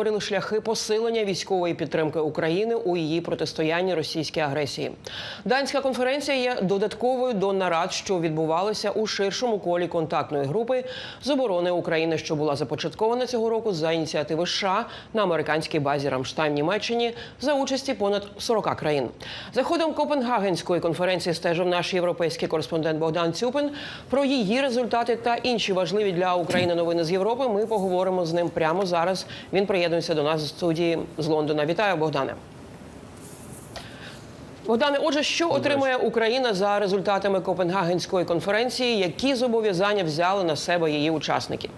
обговорили шляхи посилення військової підтримки України у її протистоянні російській агресії. Данська конференція є додатковою до нарад, що відбувалися у ширшому колі контактної групи з оборони України, що була започаткована цього року за ініціативи США на американській базі Рамштайн Німеччині за участі понад 40 країн. За ходом Копенгагенської конференції стежив наш європейський кореспондент Богдан Цюпин. Про її результати та інші важливі для України новини з Європи. Ми поговоримо з ним прямо зараз. Він приєднується до нас з студії з Лондона. Вітаю, Богдане. Богдане, отже, що отримає Україна за результатами Копенгагенської конференції? Які зобов'язання взяли на себе її учасники?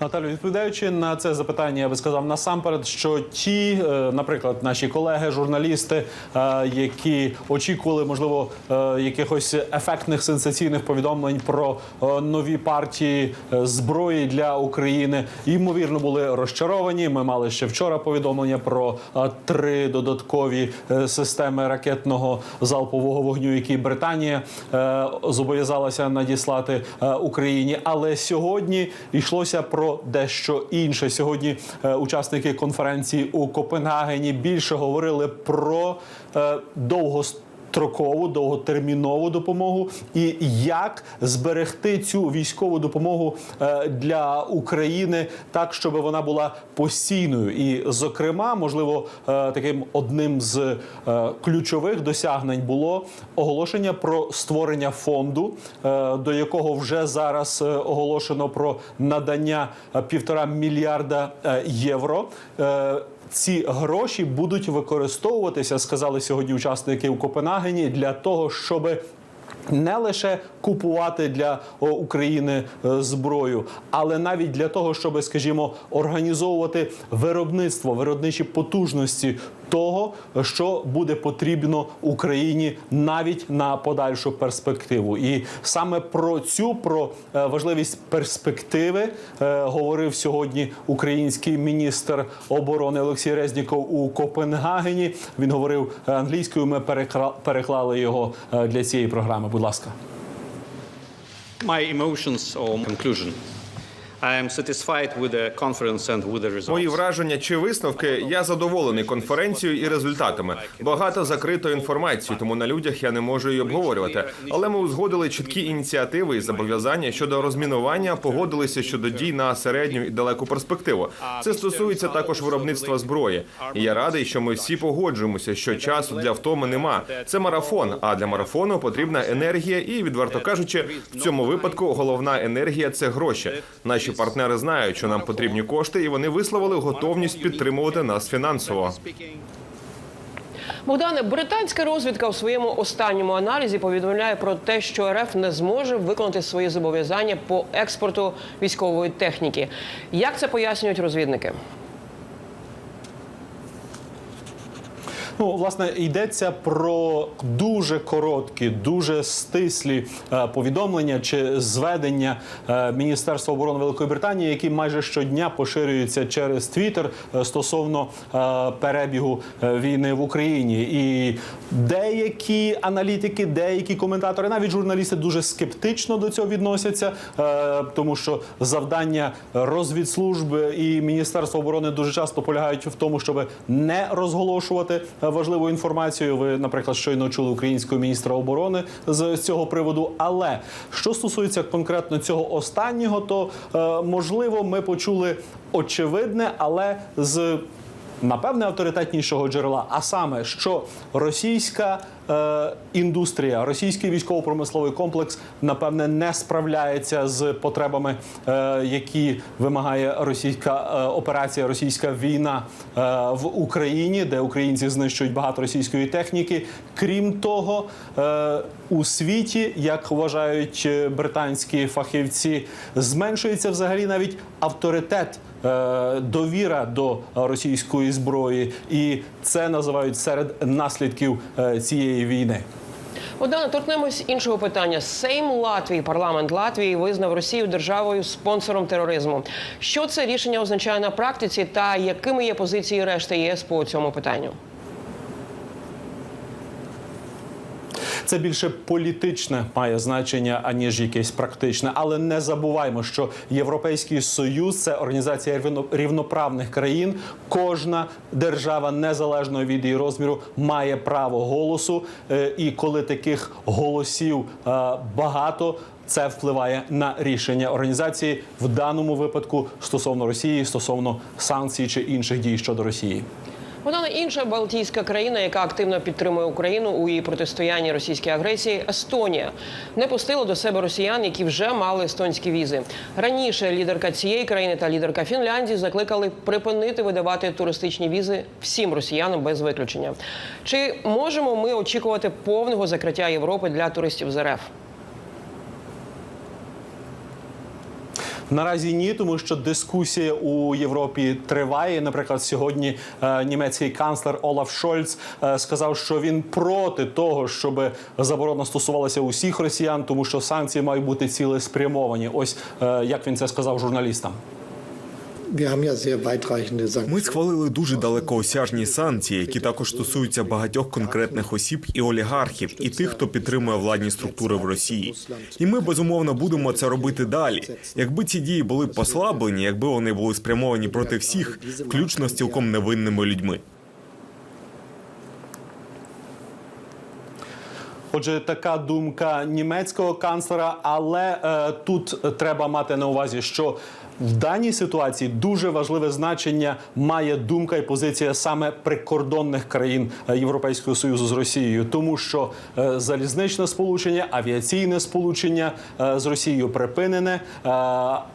Наталю, відповідаючи на це запитання, я би сказав насамперед, що ті, е, наприклад, наші колеги, журналісти, е, які очікували, можливо, е, якихось ефектних сенсаційних повідомлень про нові партії зброї для України, ймовірно, були розчаровані. Ми мали ще вчора повідомлення про три додаткові системи ракетного залпового вогню, які Британія зобов'язалася надіслати Україні. Але сьогодні йшлося про дещо інше. Сьогодні е, учасники конференції у Копенгагені більше говорили про е, довгострокову Строкову довготермінову допомогу і як зберегти цю військову допомогу е, для України так, щоб вона була постійною, і зокрема, можливо, е, таким одним з е, ключових досягнень було оголошення про створення фонду, до якого вже зараз оголошено про надання півтора мільярда євро. Ці гроші будуть використовуватися, сказали сьогодні учасники у Копенгагені, для того, щоб не лише купувати для України е, зброю, але навіть для того, щоб, скажімо, організовувати виробництво, виробничі потужності того, що буде потрібно Україні навіть на подальшу перспективу. І саме про цю про е, важливість перспективи е, говорив сьогодні український міністр оборони Олексій Резніков у Копенгагені. Він говорив е, англійською. Ми переклали його для цієї програми. Будь ласка. My emotions or conclusion. Мої враження чи висновки. Я задоволений конференцією і результатами. Багато закритої інформації, тому на людях я не можу її обговорювати. Але ми узгодили чіткі ініціативи і зобов'язання щодо розмінування, погодилися щодо дій на середню і далеку перспективу. Це стосується також виробництва зброї. І я радий, що ми всі погоджуємося, що часу для втоми нема. Це марафон. А для марафону потрібна енергія, і відверто кажучи, в цьому випадку головна енергія це гроші. Наші партнери знають, що нам потрібні кошти, і вони висловили готовність підтримувати нас фінансово. Богдане, британська розвідка у своєму останньому аналізі повідомляє про те, що РФ не зможе виконати свої зобов'язання по експорту військової техніки. Як це пояснюють розвідники? Ну, власне, йдеться про дуже короткі, дуже стислі е, повідомлення чи зведення е, Міністерства оборони Великої Британії, які майже щодня поширюються через Твіттер е, стосовно перебігу війни в Україні. І деякі аналітики, деякі коментатори, навіть журналісти дуже скептично до цього відносяться, тому що завдання розвідслужб і Міністерства оборони дуже часто полягають в тому, щоб не розголошувати важливу інформацію. Ви, наприклад, щойно чули українського міністра оборони з цього приводу. Але що стосується конкретно цього останнього, то е, можливо ми почули очевидне, але з напевне авторитетнішого джерела, а саме, що російська е, індустрія, російський військово-промисловий комплекс, напевне, не справляється з потребами, е, які вимагає російська е, операція, російська війна е, в Україні, де українці знищують багато російської техніки. Крім того, е, у світі, як вважають е, британські фахівці, зменшується взагалі навіть авторитет е, довіра до російської зброї, і це називають серед наслідків е, цієї війни. Богдане, торкнемось іншого питання. Сейм Латвії, парламент Латвії визнав Росію державою спонсором тероризму. Що це рішення означає на практиці, та якими є позиції решти ЄС по цьому питанню? Це більше політичне має значення аніж якесь практичне. Але не забуваймо, що Європейський Союз це організація рівно- рівноправних країн. Кожна держава, незалежно від її розміру, має право голосу. Е, І коли таких голосів е, багато. Це впливає на рішення організації в даному випадку стосовно Росії, стосовно санкцій чи інших дій щодо Росії. Вона інша Балтійська країна, яка активно підтримує Україну у її протистоянні російській агресії, Естонія, не пустила до себе росіян, які вже мали естонські візи. Раніше лідерка цієї країни та лідерка Фінляндії закликали припинити видавати туристичні візи всім росіянам без виключення. Чи можемо ми очікувати повного закриття Європи для туристів з РФ? Наразі ні, тому що дискусія у Європі триває. Наприклад, сьогодні е, німецький канцлер Олаф Шольц е, сказав, що він проти того, щоб заборона стосувалася усіх росіян, тому що санкції мають бути цілеспрямовані. Ось е, як він це сказав журналістам. Ми схвалили дуже далекоосяжні санкції, які також стосуються багатьох конкретних осіб і олігархів, і тих, хто підтримує владні структури в Росії. І ми безумовно будемо це робити далі. Якби ці дії були послаблені, якби вони були спрямовані проти всіх, включно з цілком невинними людьми. Отже, така думка німецького канцлера, але е, тут треба мати на увазі, що в даній ситуації дуже важливе значення має думка і позиція саме прикордонних країн е, Європейського союзу з Росією, тому що е, залізничне сполучення, авіаційне сполучення е, з Росією припинене,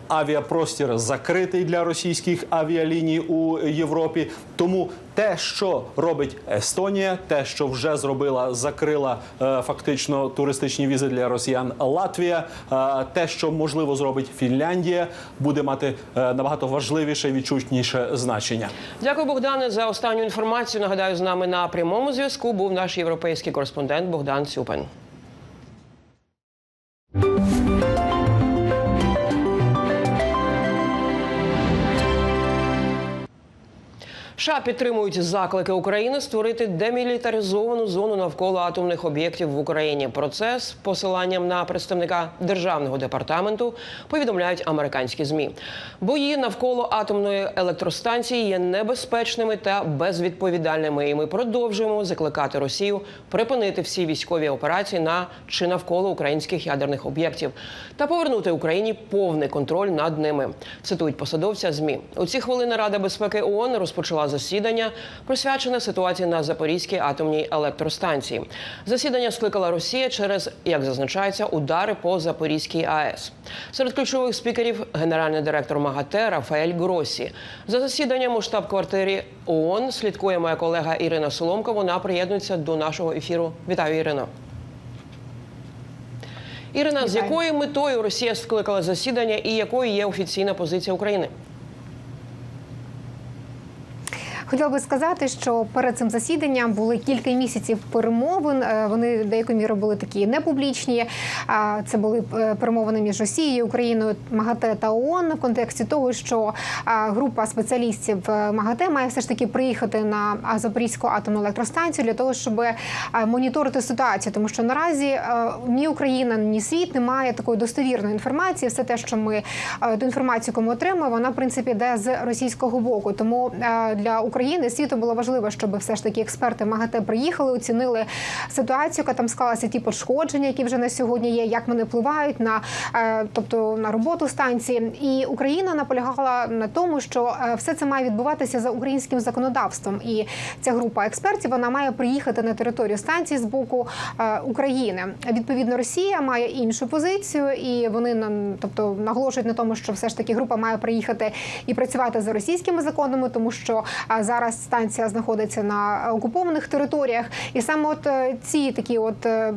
авіапростір закритий для російських авіаліній у Європі. Тому те, що робить Естонія, те, що вже зробила, закрила фактично туристичні візи для росіян Латвія, те, що можливо зробить Фінляндія, буде мати е, набагато важливіше відчутніше значення. Дякую, Богдане, за останню інформацію. Нагадаю, з нами на прямому зв'язку був наш європейський кореспондент Богдан Цюпин. США підтримують заклики України створити демілітаризовану зону навколо атомних об'єктів в Україні. Про це з посиланням на представника державного департаменту повідомляють американські змі. Бої навколо атомної електростанції є небезпечними та безвідповідальними. І ми продовжуємо закликати Росію припинити всі військові операції на чи навколо українських ядерних об'єктів та повернути Україні повний контроль над ними. Цитують посадовця змі. У ці хвилини Рада безпеки ООН розпочала засідання, присвячене ситуації на Запорізькій атомній електростанції. Засідання скликала Росія через, як зазначається, удари по Запорізькій АЕС. Серед ключових спікерів генеральний директор МАГАТЕ Рафаель Гросі. За засіданням у штаб-квартирі ООН слідкує моя колега Ірина Соломка. Вона приєднується до нашого ефіру. Вітаю, Ірина. Ірина, з якою метою Росія скликала засідання і якою є офіційна позиція України? Хотіла би сказати, що перед цим засіданням були кілька місяців перемовин. Е, Вони деякою мірою були такі непублічні. А Це були е, перемовини між Росією, Україною, МАГАТЕ та ООН в контексті того, що група спеціалістів е, МАГАТЕ має все ж таки приїхати на Запорізьку атомну електростанцію для того, щоб е, моніторити ситуацію, тому що наразі е, ні Україна, ні світ не має такої достовірної інформації. Все те, що ми е, ту інформацію, яку ми отримуємо, вона в принципі йде з російського боку. Тому е, для України світу було важливо, щоб все ж таки експерти МАГАТЕ приїхали, оцінили ситуацію, яка там склалася, ті пошкодження, які вже на сьогодні є, як вони впливають на е, тобто на роботу станції. І Україна наполягала на тому, що е, все це має відбуватися за українським законодавством. І ця група експертів вона має приїхати на територію станції з боку е, України. Відповідно, Росія має іншу позицію, і вони тобто наголошують на тому, що все ж таки група має приїхати і працювати за російськими законами, тому що зараз станція знаходиться на окупованих територіях, і саме от е, ці такі, от е,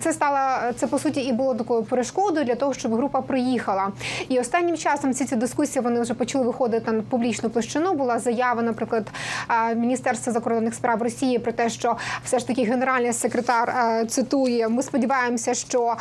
це стало це по суті і було такою перешкодою для того, щоб група приїхала. І останнім часом ці ці дискусії вони вже почали виходити на публічну площину. Була заява, наприклад, Міністерства закордонних справ Росії про те, що все ж таки генеральний секретар е, цитує: ми сподіваємося, що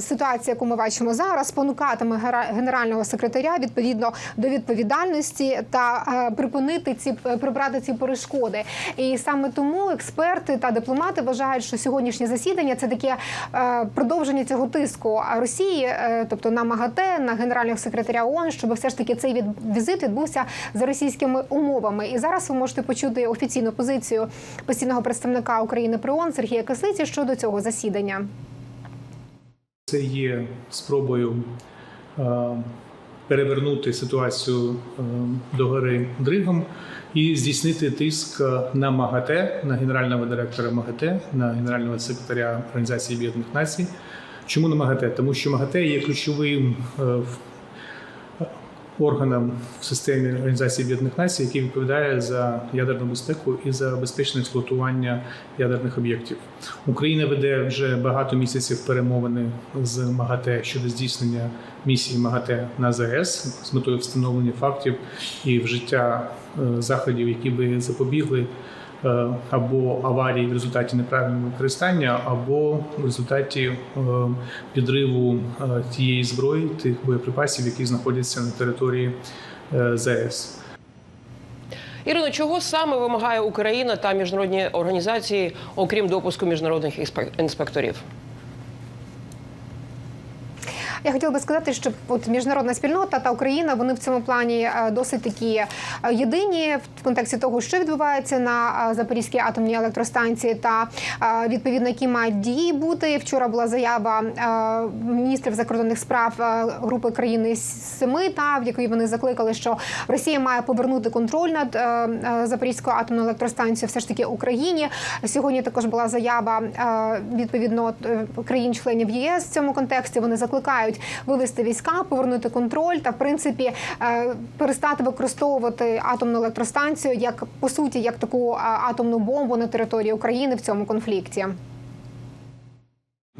ситуація, яку ми бачимо зараз, спонукатиме генерального секретаря відповідно до відповідальності та припинити ці прибрати ці перешкоди. І саме тому експерти та дипломати вважають, що сьогоднішнє засідання це таке е, продовження цього тиску Росії, е, тобто на МАГАТЕ, на генерального секретаря ООН, щоб все ж таки цей візит відбувся за російськими умовами. І зараз ви можете почути офіційну позицію постійного представника України при ООН Сергія Кислиці щодо цього засідання. Це є спробою е, перевернути ситуацію е, догори дригом і здійснити тиск на МАГАТЕ, на генерального директора МАГАТЕ, на генерального секретаря Організації Об'єднаних Націй. Чому на МАГАТЕ? Тому що МАГАТЕ є ключовим е, органом в системі Організації Об'єднаних Націй, який відповідає за ядерну безпеку і за безпечне експлуатування ядерних об'єктів. Україна веде вже багато місяців перемовини з МАГАТЕ щодо здійснення місії МАГАТЕ на ЗАЕС з метою встановлення фактів і вжиття е, заходів, які би запобігли або аварії в результаті неправильного використання, або в результаті е, підриву е, тієї зброї, тих боєприпасів, які знаходяться на території ЗС. Ірино, чого саме вимагає Україна та міжнародні організації, окрім допуску міжнародних інспек- інспекторів? Я хотіла би сказати, що от міжнародна спільнота та Україна вони в цьому плані е, досить такі е, єдині в контексті того, що відбувається на е, Запорізькій атомній електростанції, та відповідно які мають дії бути. Вчора була заява міністрів закордонних справ групи країни семи, та в якій вони закликали, що Росія має повернути контроль над Запорізькою атомною електростанцією, все ж таки Україні. Сьогодні також була заява відповідно країн-членів ЄС в цьому контексті. Вони закликають вивести війська, повернути контроль та в принципі е, перестати використовувати атомну електростанцію як по суті як таку атомну бомбу на території України в цьому конфлікті.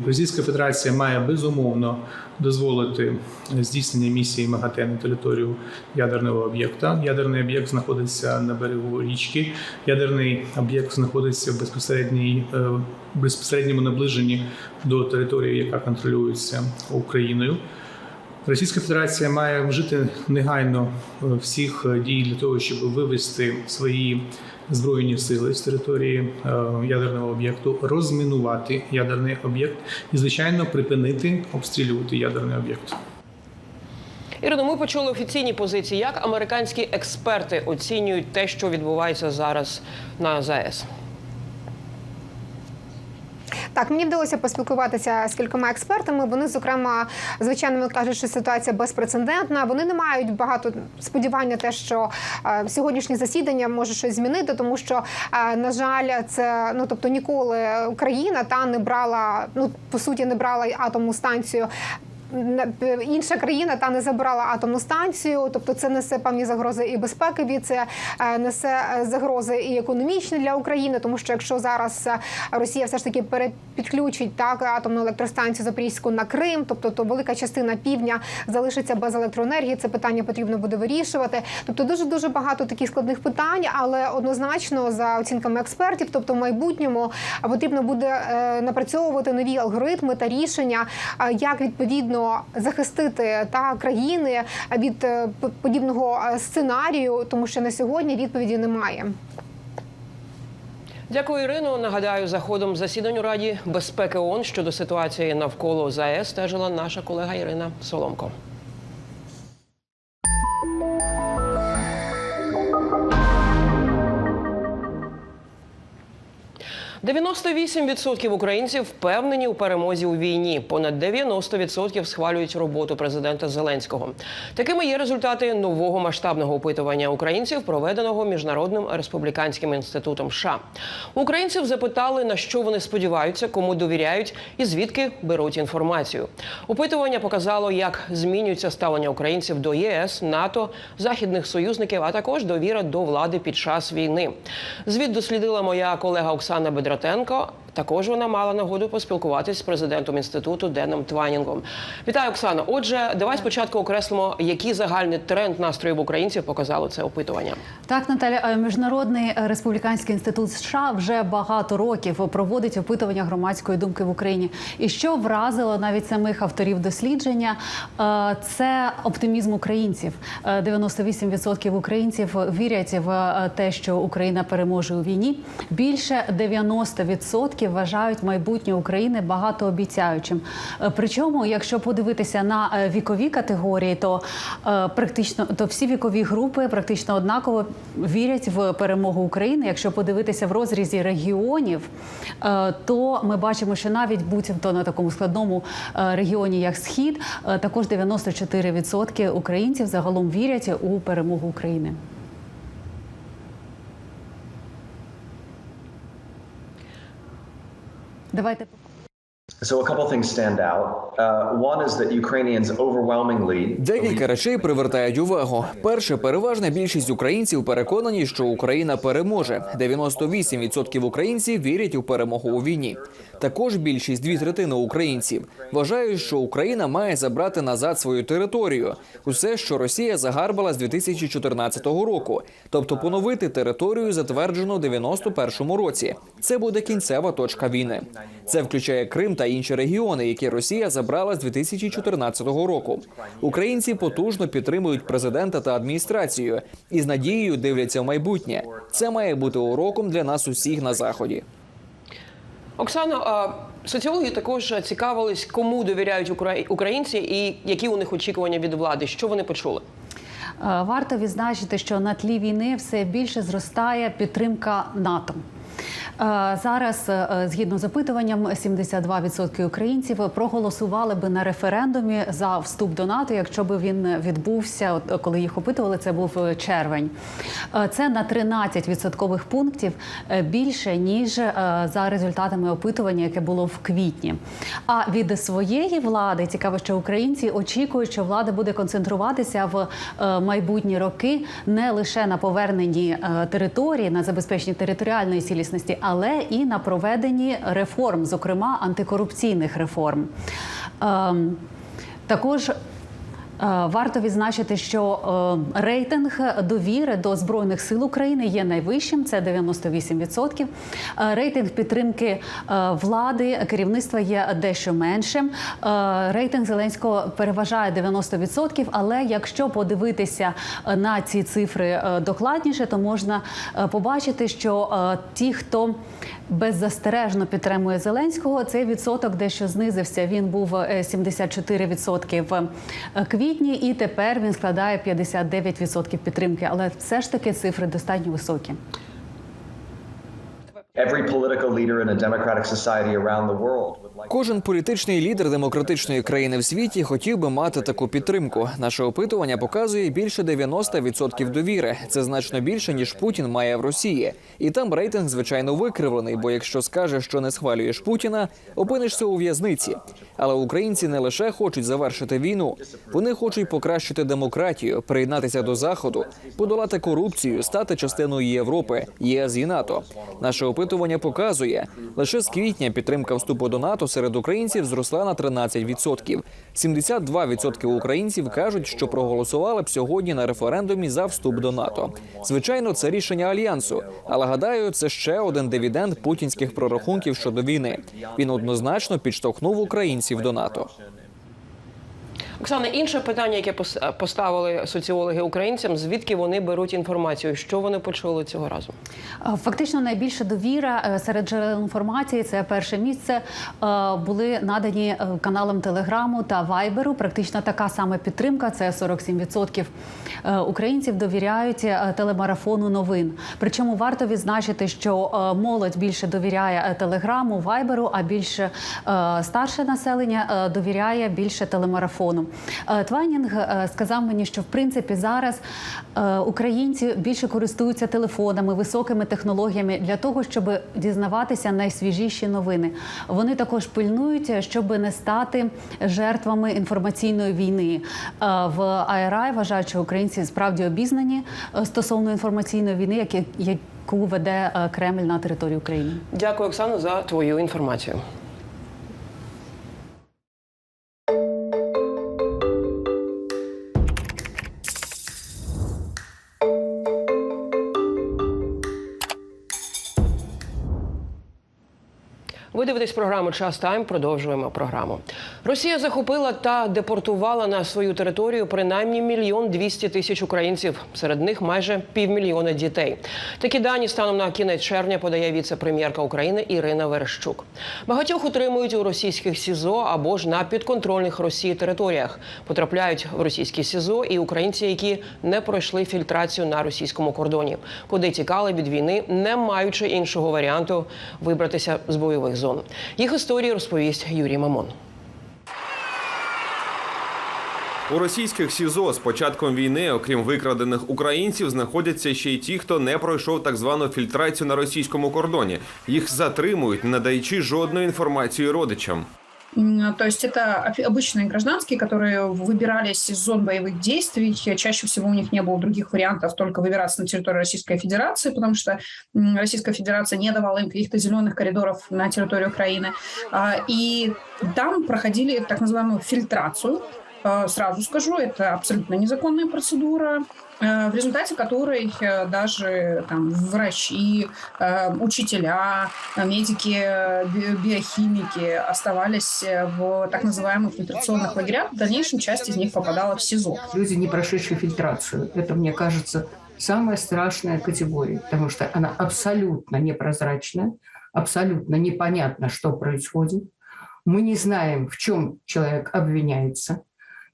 Російська Федерація має безумовно дозволити здійснення місії МАГАТЕ на територію ядерного об'єкта. Ядерний об'єкт знаходиться на берегу річки. Ядерний об'єкт знаходиться в безпосередній е, безпосередньому наближенні до території, яка контролюється Україною. Російська Федерація має вжити негайно е, всіх е, дій для того, щоб вивести свої збройні сили з території е, ядерного об'єкту, розмінувати ядерний об'єкт і, звичайно, припинити обстрілювати ядерний об'єкт. Ірино, ми почули офіційні позиції. Як американські експерти оцінюють те, що відбувається зараз на ЗАЕС? Так, мені вдалося поспілкуватися з кількома експертами. Вони, зокрема, звичайно, кажуть, що ситуація безпрецедентна. Вони не мають багато сподівання, те, що е, сьогоднішнє засідання може щось змінити, тому що, е, на жаль, це ну тобто ніколи Україна та не брала, ну по суті, не брала атомну станцію. Інша країна та не забирала атомну станцію, тобто це несе певні загрози і безпекові, це е, несе е, загрози і економічні для України, тому що якщо зараз е, Росія все ж таки перепідключить так атомну електростанцію Запорізьку на Крим, тобто то велика частина півдня залишиться без електроенергії. Це питання потрібно буде вирішувати. Тобто дуже дуже багато таких складних питань, але однозначно за оцінками експертів, тобто в майбутньому потрібно буде напрацьовувати нові алгоритми та рішення, як відповідно захистити та країни від е, подібного е, сценарію, тому що на сьогодні відповіді немає. Дякую, Ірино. Нагадаю, за ходом засідань у Раді безпеки ООН щодо ситуації навколо ЗАЕС стежила наша колега Ірина Соломко. – 98% українців впевнені у перемозі у війні. Понад 90% схвалюють роботу президента Зеленського. Такими є результати нового масштабного опитування українців, проведеного міжнародним республіканським інститутом. США. українців запитали на що вони сподіваються, кому довіряють і звідки беруть інформацію. Опитування показало, як змінюється ставлення українців до ЄС, НАТО, західних союзників, а також довіра до влади під час війни. Звіт дослідила моя колега Оксана Бедратенко. Також вона мала нагоду поспілкуватись з президентом інституту Деном Тванінгом. Вітаю, Оксано. Отже, давай спочатку окреслимо, який загальний тренд настроїв українців показало це опитування. Так, Наталя, е, міжнародний е, республіканський інститут США вже багато років проводить опитування громадської думки в Україні. І що вразило навіть самих авторів дослідження, е, це оптимізм українців. Е, 98% українців вірять в те, що Україна переможе у війні. Більше 90% вважають майбутнє України багатообіцяючим. Е, Причому, якщо подивитися на е, вікові категорії, то е, практично то всі вікові групи практично однаково вірять в перемогу України. Якщо подивитися в розрізі регіонів, то ми бачимо, що навіть будь-то на такому складному регіоні, як Схід, також 94% українців загалом вірять у перемогу України. Давайте So a couple things stand out. Uh, one is that Ukrainians overwhelmingly Декілька речей привертають увагу. Перше, переважна більшість українців переконані, що Україна переможе. 98% українців вірять у перемогу у війні. Також більшість дві третини українців вважають, що Україна має забрати назад свою територію, усе, що Росія загарбала з 2014 року, тобто поновити територію, затверджену у 91-му році. Це буде кінцева точка війни. Це включає Крим та інші регіони, які Росія забрала з 2014 року. Українці потужно підтримують президента та адміністрацію і з надією дивляться в майбутнє. Це має бути уроком для нас усіх на заході. Оксано, а соціологи також цікавились, кому довіряють українці і які у них очікування від влади. Що вони почули? Е, Варто відзначити, що на тлі війни все більше зростає підтримка НАТО. Е, Зараз, е, згідно з опитуванням, 72% українців проголосували би на референдумі за вступ до НАТО, якщо б він відбувся, коли їх опитували, це був е, червень. Це на 13 відсоткових пунктів більше ніж за результатами опитування, яке було в квітні. А від своєї влади цікаво, що українці очікують, що влада буде концентруватися в майбутні роки не лише на поверненні території, на забезпеченні територіальної цілісності, але і на проведенні реформ, зокрема антикорупційних реформ. Ем, Також Варто відзначити, що е, рейтинг довіри до збройних сил України є найвищим. Це 98%. Е, Рейтинг підтримки е, влади керівництва є дещо меншим. Е, Рейтинг Зеленського переважає 90%, Але якщо подивитися е, на ці цифри е, докладніше, то можна е, побачити, що е, ті, хто беззастережно підтримує Зеленського, цей відсоток дещо знизився. Він був е, 74% в е, квітні, і тепер він складає 59% підтримки. Але все ж таки цифри достатньо високі. Кожен політичний лідер демократичної країни в світі хотів би мати таку підтримку. Наше опитування показує більше 90% довіри. Це значно більше ніж Путін має в Росії. І там рейтинг звичайно викривлений. Бо якщо скажеш, що не схвалюєш Путіна, опинишся у в'язниці. Але українці не лише хочуть завершити війну, вони хочуть покращити демократію, приєднатися до заходу, подолати корупцію, стати частиною Європи, ЄС і НАТО. Наше опитування показує, лише з квітня підтримка вступу до НАТО серед українців зросла на 13%. 72% українців кажуть, що проголосували б сьогодні на референдумі за вступ до НАТО. Звичайно, це рішення альянсу, але гадаю, це ще один дивіденд путінських прорахунків щодо війни. Він однозначно підштовхнув українців до НАТО. Оксана, інше питання, яке пос- поставили соціологи українцям, звідки вони беруть інформацію? Що вони почули цього разу? Е, Фактично найбільша довіра е, серед джерел інформації це перше місце. е, Були надані е, каналам Телеграму та Вайберу. Практично така сама підтримка. Це 47% е, українців довіряють е, телемарафону новин. Причому варто відзначити, що е, молодь більше довіряє е, телеграму, вайберу, а більше е, старше населення е, довіряє більше телемарафону. Е, Твайнінг е, сказав мені, що в принципі зараз е, українці більше користуються телефонами, високими технологіями для того, щоб дізнаватися найсвіжіші новини. Вони також пильнують, щоб не стати жертвами інформаційної війни. В IRI вважають, що українці справді обізнані стосовно інформаційної війни, які яку веде Кремль на території України. Дякую, Оксано, за твою інформацію. Дивитесь програму Час Тайм. Продовжуємо програму. Росія захопила та депортувала на свою територію принаймні мільйон двісті тисяч українців. Серед них майже півмільйона дітей. Такі дані станом на кінець червня подає віце-прем'єрка України Ірина Верещук. Багатьох утримують у російських СІЗО або ж на підконтрольних Росії територіях. Потрапляють в російські СІЗО і українці, які не пройшли фільтрацію на російському кордоні, куди тікали від війни, не маючи іншого варіанту вибратися з бойових зон. Їх історії розповість Юрій Мамон. У російських СІЗО з початком війни, окрім викрадених українців, знаходяться ще й ті, хто не пройшов так звану фільтрацію на російському кордоні. Їх затримують, не надаючи жодної інформації родичам. М, То есть это обычные гражданские, которые выбирались из зон боевых действий. Чаще всего у них не было других вариантов, только выбираться на территорию Российской Федерации, потому что Российская Федерация не давала им каких-то зеленых коридоров на территорию Украины. А, И там проходили так называемую фильтрацию. А, Сразу скажу, это абсолютно незаконная процедура, в результате которой э, даже там, врачи, э, учителя, э, медики, э, би- биохимики оставались э, в так называемых фильтрационных лагерях. В дальнейшем часть из них попадала в СИЗО. Люди, не прошедшие фильтрацию. Это, мне кажется, самая страшная категория, потому что она абсолютно непрозрачная, абсолютно непонятно, что происходит. Мы не знаем, в чем человек обвиняется.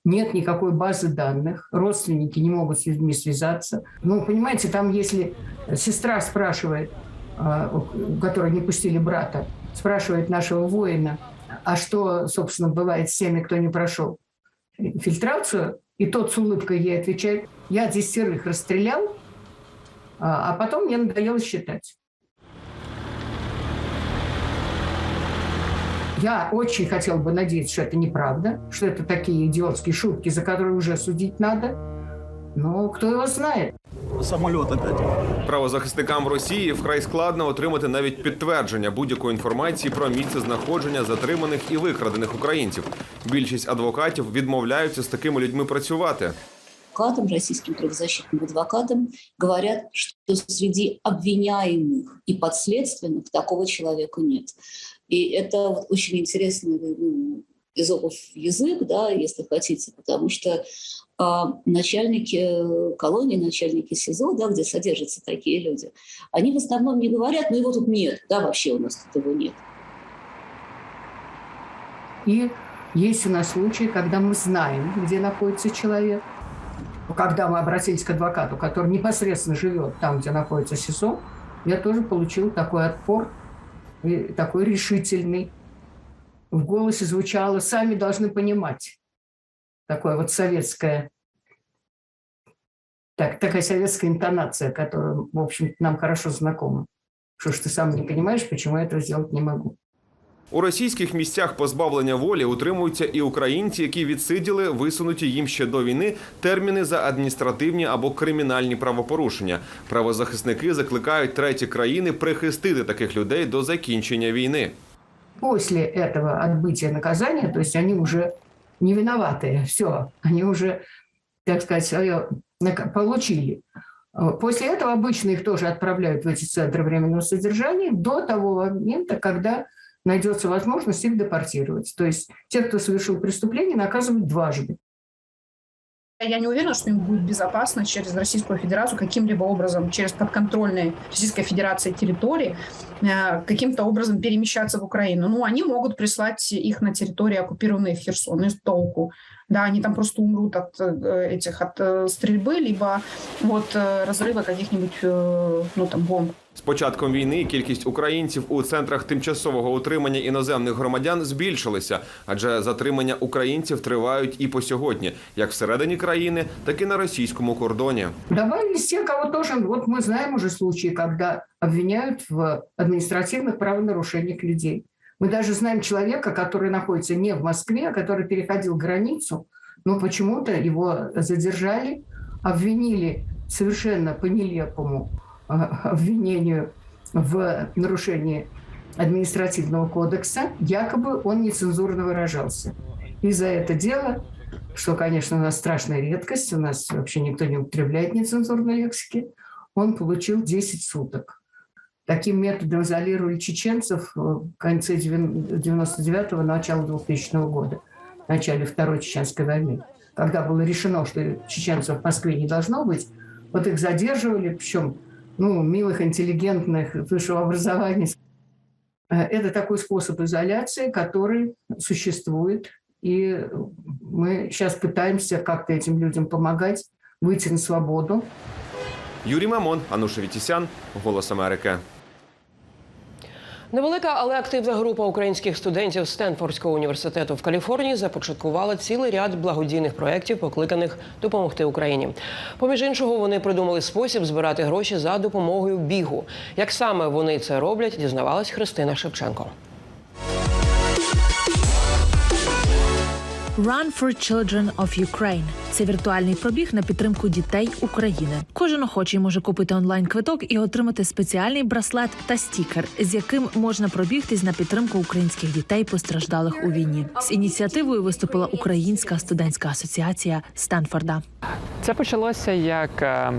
Нет никакой базы данных, родственники не могут с людьми связаться. Ну, понимаете, там если сестра спрашивает, а, у которой не пустили брата, спрашивает нашего воина, а что, собственно, бывает с теми, кто не прошел фильтрацию, и тот с улыбкой ей отвечает, я десятерых расстрелял, а а потом мне надоело считать. Я очень хотел бы надеяться, что это неправда, что это такие идиотские шутки, за которые уже судить надо. Но кто его знает? Самоліт опять. Правозахисникам в Росії вкрай складно отримати навіть підтвердження будь-якої інформації про місце знаходження затриманих і викрадених українців. Більшість адвокатів відмовляються з такими людьми працювати. Адвокатам, российским правозащитным адвокатам, говорят, что среди обвиняемых и подследственных такого человека нет. И это очень интересный ну, изопов язык, да, если хотите, потому что а, начальники колонии, начальники СИЗО, да, где содержатся такие люди, они в основном не говорят, ну его тут нет, да, вообще у нас тут его нет. И есть у нас случаи, когда мы знаем, где находится человек. Когда мы обратились к адвокату, который непосредственно живет там, где находится СИСО, я тоже получил такой отпор, и такой решительный. В голосе звучало «сами должны понимать». Такое вот советское, так, такая советская интонация, которая, в общем нам хорошо знакома. Что ж ты сам не понимаешь, почему я этого сделать не могу. У російських місцях позбавлення волі утримуються і українці, які відсиділи висунуті їм ще до війни терміни за адміністративні або кримінальні правопорушення. Правозахисники закликають треті країни прихистити таких людей до закінчення війни. После этого отбытия наказания, то есть они уже не виноватые, все, они уже, так сказать, свое нак- получили. Э, После этого обычно их тоже отправляют в эти центры временного содержания до того момента, когда Найдется возможность их депортировать. То есть те, кто совершил преступление, наказывают дважды. Я не уверена, что им будет безопасно через Российскую Федерацию каким-либо образом, через подконтрольные Российской Федерации территории, э, каким-то образом перемещаться в Украину. Ну, они могут прислать их на территории, оккупированные Херсон, из толку. Да, они там просто умрут от э, этих, от э, стрельбы, либо от э, разрыва каких-нибудь, э, ну, там, бомб. З початком війни кількість українців у центрах тимчасового утримання іноземних громадян збільшилася, адже затримання українців тривають і по сьогодні, як всередині країни, так і на російському кордоні. Добавились те, кого тоже, вот мы знаем уже случаи, когда обвиняют в административных правонарушениях людей. Мы даже знаем человека, который находится не в Москве, а который переходил границу, но почему-то его задержали, обвинили совершенно по нелепому э, обвинению в нарушении административного кодекса, якобы он нецензурно выражался. И за это дело, что, конечно, у нас страшная редкость, у нас вообще никто не употребляет нецензурной лексики, он получил 10 суток. Таким методом изолировали чеченцев в конце 99-го, начала 2000 года, в начале Второй Чеченской войны. Когда было решено, что чеченцев в Москве не должно быть, вот их задерживали, причем ну, милых, интеллигентных, высшего образования. Э, Это такой способ изоляции, который существует, и мы сейчас пытаемся как-то этим людям помогать выйти на свободу. Юрій Мамон, Ануша Вітісян, Голос Америки. Невелика, але активна група українських студентів Стенфордського університету в Каліфорнії започаткувала цілий ряд благодійних проєктів, покликаних допомогти Україні. Поміж іншого, вони придумали спосіб збирати гроші за допомогою бігу. Як саме вони це роблять, дізнавалась Христина Шевченко. Run for Children of Ukraine – це віртуальний пробіг на підтримку дітей України. Кожен охочий може купити онлайн квиток і отримати спеціальний браслет та стікер, з яким можна пробігтись на підтримку українських дітей, постраждалих у війні. З ініціативою виступила Українська студентська асоціація Стенфорда. Це почалося як е,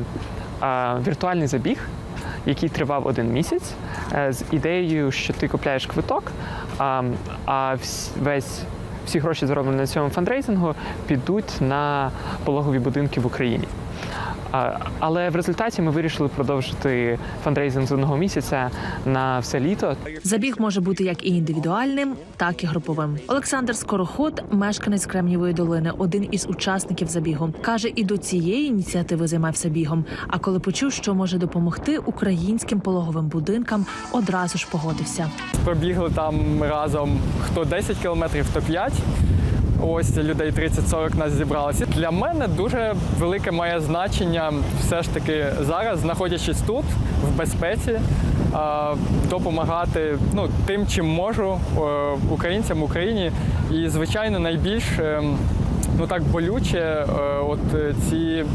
е, віртуальний забіг, який тривав один місяць, е, з ідеєю, що ти купляєш квиток, а, а весь. Всі гроші, зароблені на цьому фандрейзингу, підуть на пологові будинки в Україні. Але в результаті ми вирішили продовжити фандрейзинг з одного місяця на все літо. Забіг може бути як і індивідуальним, так і груповим. Олександр Скороход, мешканець Кремнівої долини, один із учасників забігу, каже, і до цієї ініціативи займався бігом. А коли почув, що може допомогти українським пологовим будинкам, одразу ж погодився. Пробігли там разом хто 10 кілометрів, хто 5. Ось людей 30-40 нас зібралося. Для мене дуже велике має значення все ж таки зараз, знаходячись тут, в безпеці, допомагати ну, тим, чим можу е, українцям в Україні. І, звичайно, найбільш е, ну так болюче, е, от е, ці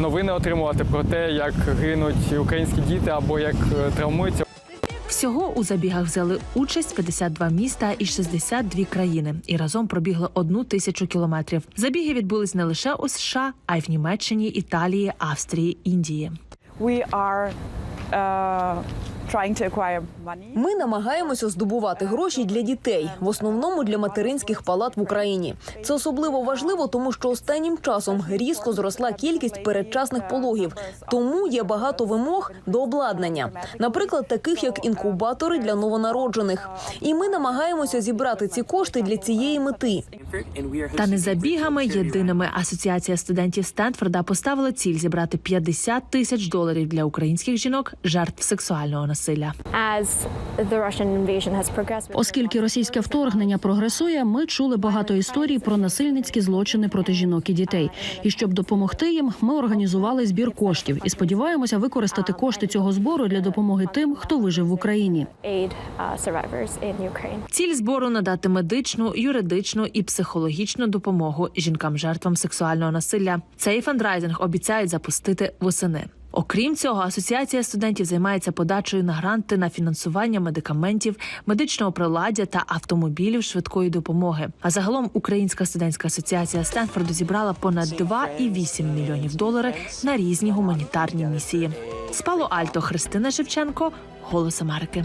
новини отримувати про те, як гинуть українські діти або як травмуються. Всього у забігах взяли участь 52 міста і 62 країни і разом пробігли одну тисячу кілометрів. Забіги відбулись не лише у США, а й в Німеччині, Італії, Австрії, Індії. We are uh, trying to acquire money. Ми намагаємося здобувати гроші для дітей, в основному для материнських палат в Україні. Це особливо важливо, тому що останнім часом різко зросла кількість передчасних пологів. Тому є багато вимог до обладнання, наприклад, таких як інкубатори для новонароджених. І ми намагаємося зібрати ці кошти для цієї мети. Та не забігами єдиними асоціація студентів Стенфорда поставила ціль зібрати 50 тисяч доларів для українських жінок жертв сексуального насилля. Оскільки російське вторгнення прогресує, ми чули багато історій про насильницькі злочини проти жінок і дітей. І щоб допомогти їм, ми організували збір коштів і сподіваємося використати кошти цього збору для допомоги тим, хто вижив в Україні. Ціль збору надати медичну, юридичну і психологічну допомогу жінкам-жертвам сексуального насилля. Цей фандрайзинг обіцяють запустити восени. Окрім цього, асоціація студентів займається подачею на гранти на фінансування медикаментів, медичного приладдя та автомобілів швидкої допомоги. А загалом Українська студентська асоціація Стенфорду зібрала понад 2,8 мільйонів доларів на різні гуманітарні місії. Спало Альто Христина Шевченко, Голос Америки.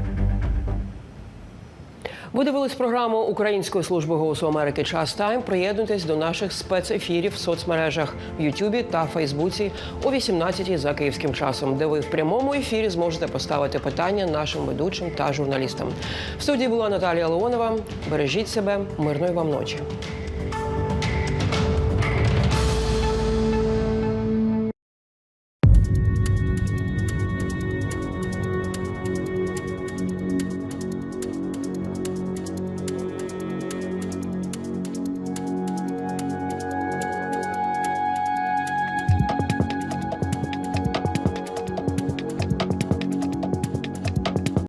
Ви дивились програму Української служби голосу Америки Час Тайм. Приєднуйтесь до наших спецефірів в соцмережах в Ютубі та Фейсбуці о 18-й за київським часом, де ви в прямому ефірі зможете поставити питання нашим ведучим та журналістам. В студії була Наталія Леонова. Бережіть себе, мирної вам ночі.